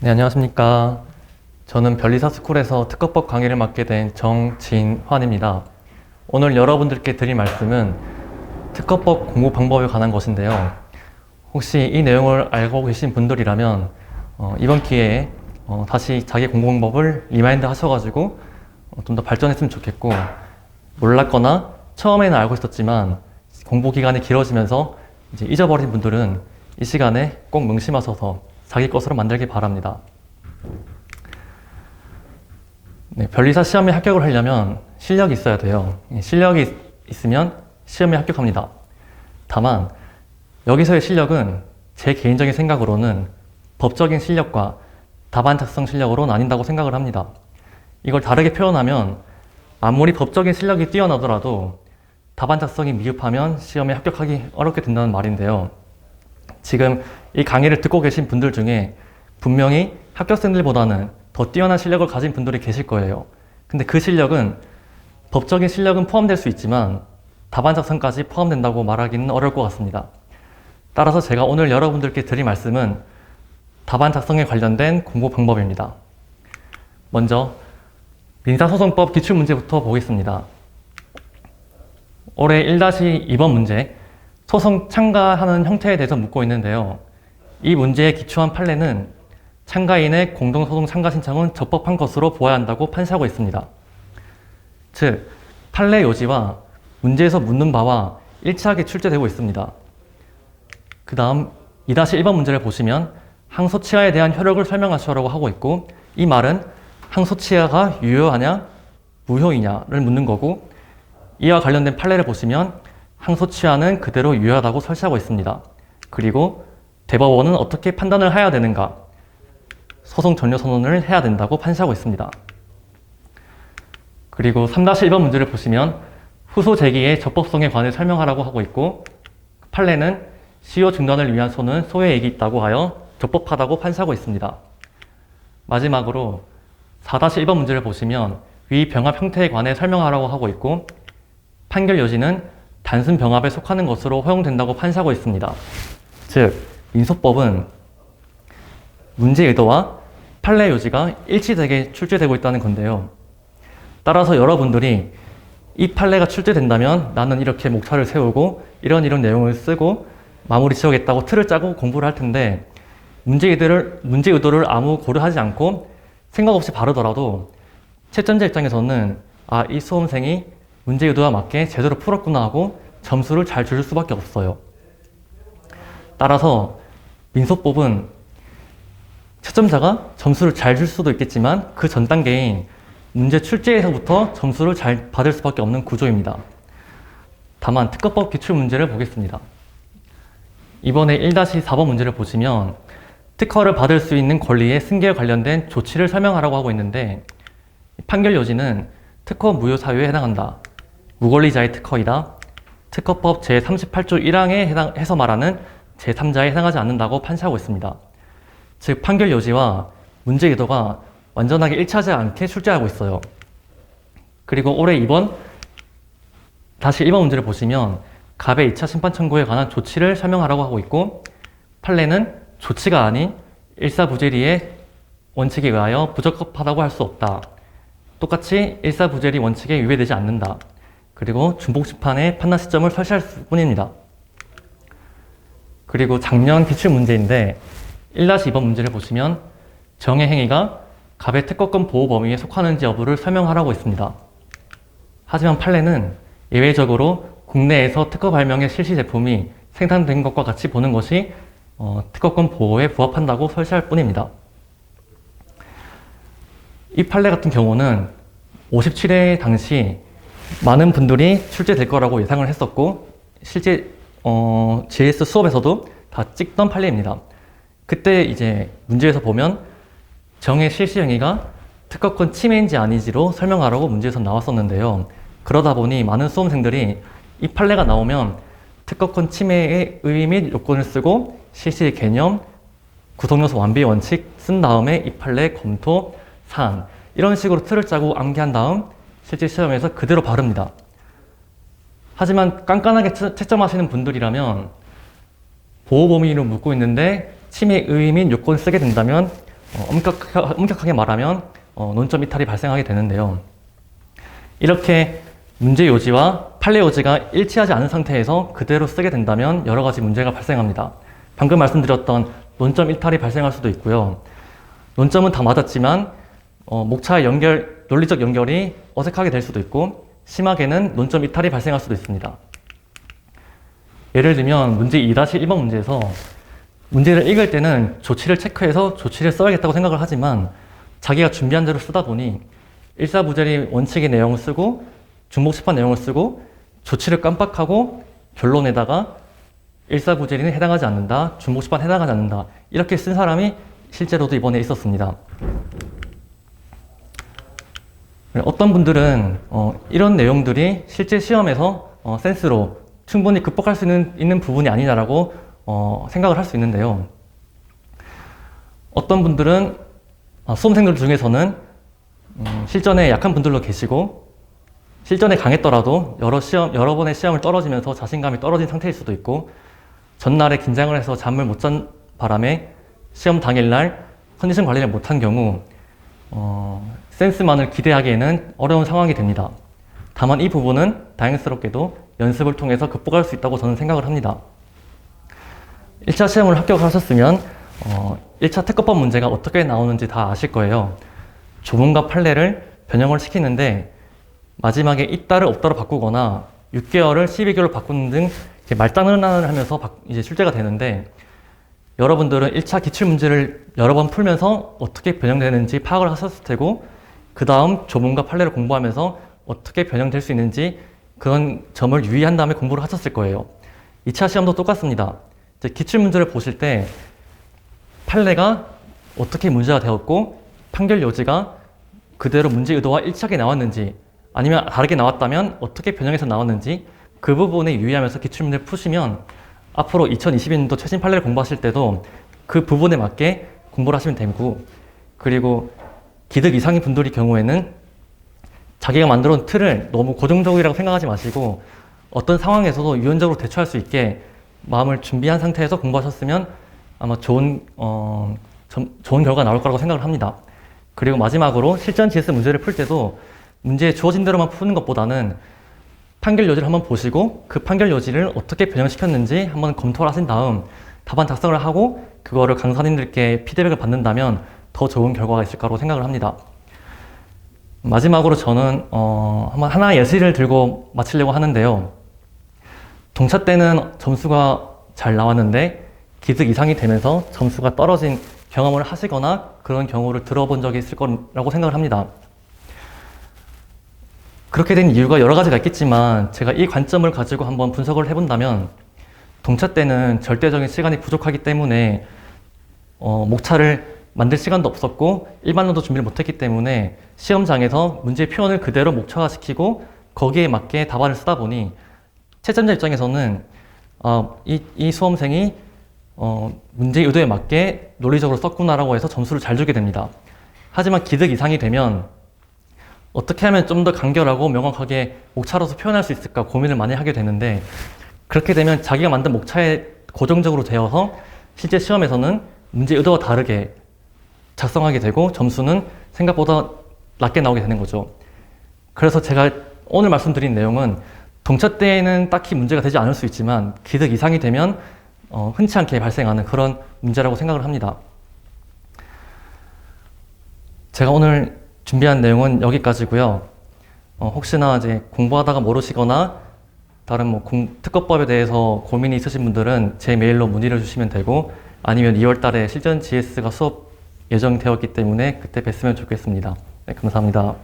네, 안녕하십니까. 저는 별리사 스쿨에서 특허법 강의를 맡게 된 정진환입니다. 오늘 여러분들께 드릴 말씀은 특허법 공부 방법에 관한 것인데요. 혹시 이 내용을 알고 계신 분들이라면 어, 이번 기회에 어, 다시 자기 공부 방법을 리마인드 하셔가지고 어, 좀더 발전했으면 좋겠고 몰랐거나 처음에는 알고 있었지만 공부 기간이 길어지면서 이제 잊어버린 분들은 이 시간에 꼭 명심하셔서 자기 것으로 만들기 바랍니다. 네, 변리사 시험에 합격을 하려면 실력이 있어야 돼요. 예, 실력이 있- 있으면 시험에 합격합니다. 다만 여기서의 실력은 제 개인적인 생각으로는 법적인 실력과 답안 작성 실력으로 나뉜다고 생각을 합니다. 이걸 다르게 표현하면 아무리 법적인 실력이 뛰어나더라도 답안 작성이 미흡하면 시험에 합격하기 어렵게 된다는 말인데요. 지금 이 강의를 듣고 계신 분들 중에 분명히 합격생들보다는 더 뛰어난 실력을 가진 분들이 계실 거예요. 근데 그 실력은 법적인 실력은 포함될 수 있지만 답안 작성까지 포함된다고 말하기는 어려울 것 같습니다. 따라서 제가 오늘 여러분들께 드릴 말씀은 답안 작성에 관련된 공부 방법입니다. 먼저 민사소송법 기출문제부터 보겠습니다. 올해 1-2번 문제 소송 참가하는 형태에 대해서 묻고 있는데요. 이 문제에 기초한 판례는 참가인의 공동소송 참가 신청은 적법한 것으로 보아야 한다고 판시하고 있습니다. 즉, 판례 요지와 문제에서 묻는 바와 일치하게 출제되고 있습니다. 그 다음 2-1번 문제를 보시면 항소치하에 대한 효력을 설명하시라고 하고 있고 이 말은 항소치하가 유효하냐 무효이냐를 묻는 거고 이와 관련된 판례를 보시면 항소치하는 그대로 유효하다고 설치하고 있습니다. 그리고 대법원은 어떻게 판단을 해야 되는가? 소송 전료 선언을 해야 된다고 판시하고 있습니다. 그리고 3-1번 문제를 보시면 후소 제기의 적법성에 관해 설명하라고 하고 있고 판례는 시효 중단을 위한 소는 소외액이 있다고 하여 적법하다고 판시하고 있습니다. 마지막으로 4-1번 문제를 보시면 위 병합 형태에 관해 설명하라고 하고 있고 판결 여지는 단순 병합에 속하는 것으로 허용된다고 판시하고 있습니다. 즉, 민소법은 문제 의도와 판례 요지가 일치되게 출제되고 있다는 건데요. 따라서 여러분들이 이 판례가 출제된다면 나는 이렇게 목차를 세우고 이런 이런 내용을 쓰고 마무리 지어겠다고 틀을 짜고 공부를 할 텐데 문제 의도를, 문제 의도를 아무 고려하지 않고 생각 없이 바르더라도 채점자 입장에서는 아, 이 수험생이 문제 의도와 맞게 제대로 풀었구나 하고 점수를 잘 줄 수밖에 없어요. 따라서 민소법은 채점자가 점수를 잘 줄 수도 있겠지만 그 전 단계인 문제 출제에서부터 점수를 잘 받을 수밖에 없는 구조입니다. 다만 특허법 기출 문제를 보겠습니다. 이번에 1-4번 문제를 보시면 특허를 받을 수 있는 권리의 승계에 관련된 조치를 설명하라고 하고 있는데 판결 요지는 특허 무효 사유에 해당한다. 무권리자의 특허이다. 특허법 제38조 1항에 해당 해서 말하는 제3자에 해당하지 않는다고 판시하고 있습니다. 즉 판결 요지와 문제 의도가 완전하게 일치하지 않게 출제하고 있어요. 그리고 올해 이번 다시 1번 문제를 보시면 갑의 2차 심판 청구에 관한 조치를 설명하라고 하고 있고 판례는 조치가 아닌 일사부재리의 원칙에 의하여 부적합하다고 할 수 없다. 똑같이 일사부재리 원칙에 위배되지 않는다. 그리고 중복 심판의 판단 시점을 설치할 뿐입니다. 그리고 작년 기출 문제인데 1-2번 문제를 보시면 정의 행위가 갑의 특허권 보호 범위에 속하는지 여부를 설명하라고 있습니다. 하지만 판례는 예외적으로 국내에서 특허 발명의 실시 제품이 생산된 것과 같이 보는 것이 어, 특허권 보호에 부합한다고 설치할 뿐입니다. 이 판례 같은 경우는 57회 당시 많은 분들이 출제될 거라고 예상을 했었고 실제 어, JS 수업에서도 다 찍던 판례입니다. 그때 이제 문제에서 보면 정의 실시 행위가 특허권 침해인지 아닌지로 설명하라고 문제에서 나왔었는데요. 그러다 보니 많은 수험생들이 이 판례가 나오면 특허권 침해의 의의 및 요건을 쓰고 실시의 개념, 구성요소 완비 원칙 쓴 다음에 이 판례 검토, 사안 이런 식으로 틀을 짜고 암기한 다음 실제 시험에서 그대로 바릅니다. 하지만 깐깐하게 채- 채점하시는 분들이라면 보호 범위로 묻고 있는데 침해 및 요건을 쓰게 된다면 어, 엄격하, 엄격하 게 말하면 어, 논점 이탈이 발생하게 되는데요. 이렇게 문제 요지와 판례 요지가 일치하지 않은 상태에서 그대로 쓰게 된다면 여러 가지 문제가 발생합니다. 방금 말씀드렸던 논점 일탈이 발생할 수도 있고요. 논점은 다 맞았지만 어, 목차의 연결, 논리적 연결이 어색하게 될 수도 있고 심하게는 논점 이탈이 발생할 수도 있습니다. 예를 들면 문제 2-1번 문제에서 문제를 읽을 때는 조치를 체크해서 조치를 써야겠다고 생각을 하지만 자기가 준비한 대로 쓰다 보니 일사부재리 원칙의 내용을 쓰고 중복집합 내용을 쓰고 조치를 깜빡하고 결론에다가 일사부재리는 해당하지 않는다, 중복집합 해당하지 않는다 이렇게 쓴 사람이 실제로도 이번에 있었습니다. 어떤 분들은 어, 이런 내용들이 실제 시험에서 어, 센스로 충분히 극복할 수 있는, 있는 부분이 아니냐라고 어, 생각을 할 수 있는데요. 어떤 분들은 어, 수험생들 중에서는 음, 실전에 약한 분들도 계시고 실전에 강했더라도 여러 시험 여러 번의 시험을 떨어지면서 자신감이 떨어진 상태일 수도 있고 전날에 긴장을 해서 잠을 못 잔 바람에 시험 당일날 컨디션 관리를 못한 경우 어, 센스만을 기대하기에는 어려운 상황이 됩니다. 다만 이 부분은 다행스럽게도 연습을 통해서 극복할 수 있다고 저는 생각을 합니다. 1차 시험을 합격하셨으면 어, 1차 특허법 문제가 어떻게 나오는지 다 아실 거예요. 조문과 판례를 변형을 시키는데 마지막에 있다를 없다로 바꾸거나 6개월을 12개월로 바꾸는 등 말장난을 하면서 바- 이제 출제가 되는데 여러분들은 1차 기출 문제를 여러 번 풀면서 어떻게 변형되는지 파악을 하셨을 테고 그 다음 조문과 판례를 공부하면서 어떻게 변형될 수 있는지 그런 점을 유의한 다음에 공부를 하셨을 거예요. 2차 시험도 똑같습니다. 기출 문제를 보실 때 판례가 어떻게 문제가 되었고 판결 요지가 그대로 문제 의도와 일치하게 나왔는지 아니면 다르게 나왔다면 어떻게 변형해서 나왔는지 그 부분에 유의하면서 기출문제를 푸시면 앞으로 2022년도 최신 판례를 공부하실 때도 그 부분에 맞게 공부를 하시면 되고 그리고 기득 이상인 분들의 경우에는 자기가 만들어 놓은 틀을 너무 고정적이라고 생각하지 마시고 어떤 상황에서도 유연적으로 대처할 수 있게 마음을 준비한 상태에서 공부하셨으면 아마 좋은 어, 점- 좋은 결과가 나올 거라고 생각을 합니다. 그리고 마지막으로 실전 GS 문제를 풀 때도 문제 주어진 대로만 푸는 것보다는 판결 요지를 한번 보시고 그 판결 요지를 어떻게 변형시켰는지 한번 검토를 하신 다음 답안 작성을 하고 그거를 강사님들께 피드백을 받는다면 더 좋은 결과가 있을 거라고 생각을 합니다. 마지막으로 저는 어, 한번 하나 예시를 들고 마치려고 하는데요. 동차 때는 점수가 잘 나왔는데 기득 이상이 되면서 점수가 떨어진 경험을 하시거나 그런 경우를 들어본 적이 있을 거라고 생각을 합니다. 그렇게 된 이유가 여러 가지가 있겠지만 제가 이 관점을 가지고 한번 분석을 해본다면 동차 때는 절대적인 시간이 부족하기 때문에 어, 목차를 만들 시간도 없었고 일반론도 준비를 못했기 때문에 시험장에서 문제 표현을 그대로 목차화시키고 거기에 맞게 답안을 쓰다 보니 채점자 입장에서는 어, 이, 이 수험생이 어, 문제 의도에 맞게 논리적으로 썼구나라고 해서 점수를 잘 주게 됩니다. 하지만 기득 이상이 되면 어떻게 하면 좀 더 간결하고 명확하게 목차로서 표현할 수 있을까 고민을 많이 하게 되는데 그렇게 되면 자기가 만든 목차에 고정적으로 되어서 실제 시험에서는 문제 의도와 다르게 작성하게 되고 점수는 생각보다 낮게 나오게 되는 거죠. 그래서 제가 오늘 말씀드린 내용은 동차 때에는 딱히 문제가 되지 않을 수 있지만 기득 이상이 되면 어, 흔치 않게 발생하는 그런 문제라고 생각을 합니다. 제가 오늘 준비한 내용은 여기까지고요. 어, 혹시나 이제 공부하다가 모르시거나 다른 뭐 공- 특허법에 대해서 고민이 있으신 분들은 제 메일로 문의를 주시면 되고 아니면 2월 달에 실전 GS가 수업 예정되었기 때문에 그때 뵀으면 좋겠습니다. 네, 감사합니다.